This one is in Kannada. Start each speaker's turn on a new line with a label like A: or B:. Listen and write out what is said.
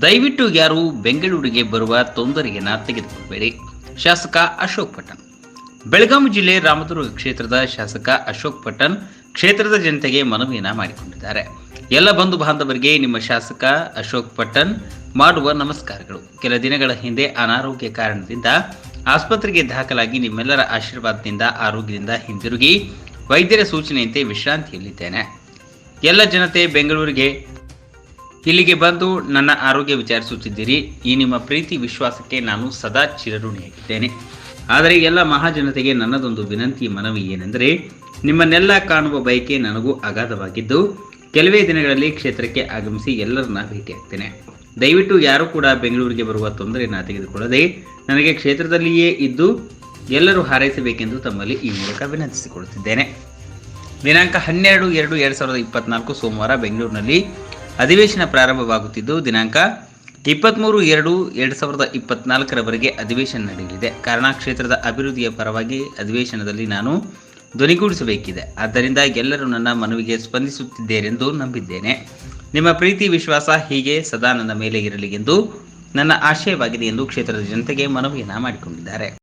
A: ದಯವಿಟ್ಟು ಯಾರು ಬೆಂಗಳೂರಿಗೆ ಬರುವ ತೊಂದರೆಯನ್ನ ತೆಗೆದುಕೊಳ್ಬೇಡಿ ಶಾಸಕ ಅಶೋಕ್ ಪಟ್ಟಣ್ ಬೆಳಗಾವಿ ಜಿಲ್ಲೆ ರಾಮದುರ್ಗ ಕ್ಷೇತ್ರದ ಶಾಸಕ ಅಶೋಕ್ ಪಟ್ಟಣ್ ಕ್ಷೇತ್ರದ ಜನತೆಗೆ ಮನವಿಯನ್ನ ಮಾಡಿಕೊಂಡಿದ್ದಾರೆ. ಎಲ್ಲ ಬಂಧು ಬಾಂಧವರಿಗೆ ನಿಮ್ಮ ಶಾಸಕ ಅಶೋಕ್ ಪಟ್ಟಣ್ ಮಾಡುವ ನಮಸ್ಕಾರಗಳು. ಕೆಲ ದಿನಗಳ ಹಿಂದೆ ಅನಾರೋಗ್ಯ ಕಾರಣದಿಂದ ಆಸ್ಪತ್ರೆಗೆ ದಾಖಲಾಗಿ ನಿಮ್ಮೆಲ್ಲರ ಆಶೀರ್ವಾದದಿಂದ, ಆರೋಗ್ಯದಿಂದ ಹಿಂದಿರುಗಿ ವೈದ್ಯರ ಸೂಚನೆಯಂತೆ ವಿಶ್ರಾಂತಿಯಲ್ಲಿದ್ದೇನೆ. ಎಲ್ಲ ಜನತೆ ಬೆಂಗಳೂರಿಗೆ ಇಲ್ಲಿಗೆ ಬಂದು ನನ್ನ ಆರೋಗ್ಯ ವಿಚಾರಿಸುತ್ತಿದ್ದೀರಿ. ಈ ನಿಮ್ಮ ಪ್ರೀತಿ ವಿಶ್ವಾಸಕ್ಕೆ ನಾನು ಸದಾ ಚಿರಋಣಿಯಾಗಿದ್ದೇನೆ. ಆದರೆ ಎಲ್ಲ ಮಹಾಜನತೆಗೆ ನನ್ನದೊಂದು ವಿನಂತಿ ಮನವಿ ಏನೆಂದರೆ, ನಿಮ್ಮನ್ನೆಲ್ಲ ಕಾಣುವ ಬಯಕೆ ನನಗೂ ಅಗಾಧವಾಗಿದ್ದು, ಕೆಲವೇ ದಿನಗಳಲ್ಲಿ ಕ್ಷೇತ್ರಕ್ಕೆ ಆಗಮಿಸಿ ಎಲ್ಲರನ್ನ ಭೇಟಿಯಾಗ್ತೇನೆ. ದಯವಿಟ್ಟು ಯಾರೂ ಕೂಡ ಬೆಂಗಳೂರಿಗೆ ಬರುವ ತೊಂದರೆಯನ್ನು ತೆಗೆದುಕೊಳ್ಳದೆ ನನಗೆ ಕ್ಷೇತ್ರದಲ್ಲಿಯೇ ಇದ್ದು ಎಲ್ಲರೂ ಹಾರೈಸಬೇಕೆಂದು ತಮ್ಮಲ್ಲಿ ಈ ಮೂಲಕ ವಿನಂತಿಸಿಕೊಳ್ಳುತ್ತಿದ್ದೇನೆ. ದಿನಾಂಕ ಹನ್ನೆರಡು ಎರಡು ಎರಡು ಸಾವಿರದ ಇಪ್ಪತ್ನಾಲ್ಕು ಸೋಮವಾರ ಬೆಂಗಳೂರಿನಲ್ಲಿ ಅಧಿವೇಶನ ಪ್ರಾರಂಭವಾಗುತ್ತಿದ್ದು, ದಿನಾಂಕ ಇಪ್ಪತ್ತ್ಮೂರು ಎರಡು ಎರಡು ಸಾವಿರದ ಇಪ್ಪತ್ನಾಲ್ಕರವರೆಗೆ ಅಧಿವೇಶನ ನಡೆಯಲಿದೆ. ಕಾರಣ ಕ್ಷೇತ್ರದ ಅಭಿವೃದ್ಧಿಯ ಪರವಾಗಿ ಅಧಿವೇಶನದಲ್ಲಿ ನಾನು ಧ್ವನಿಗೂಡಿಸಬೇಕಿದೆ ಆದ್ದರಿಂದ ಎಲ್ಲರೂ ನನ್ನ ಮನವಿಗೆ ಸ್ಪಂದಿಸುತ್ತಿದ್ದೇರೆಂದು ನಂಬಿದ್ದೇನೆ. ನಿಮ್ಮ ಪ್ರೀತಿ, ವಿಶ್ವಾಸ ಹೀಗೆ ಸದಾ ನನ್ನ ಮೇಲೆ ಇರಲಿ ಎಂದು ನನ್ನ ಆಶಯವಾಗಿದೆ ಎಂದು ಕ್ಷೇತ್ರದ ಜನತೆಗೆ ಮನವಿಯನ್ನು ಮಾಡಿಕೊಂಡಿದ್ದಾರೆ.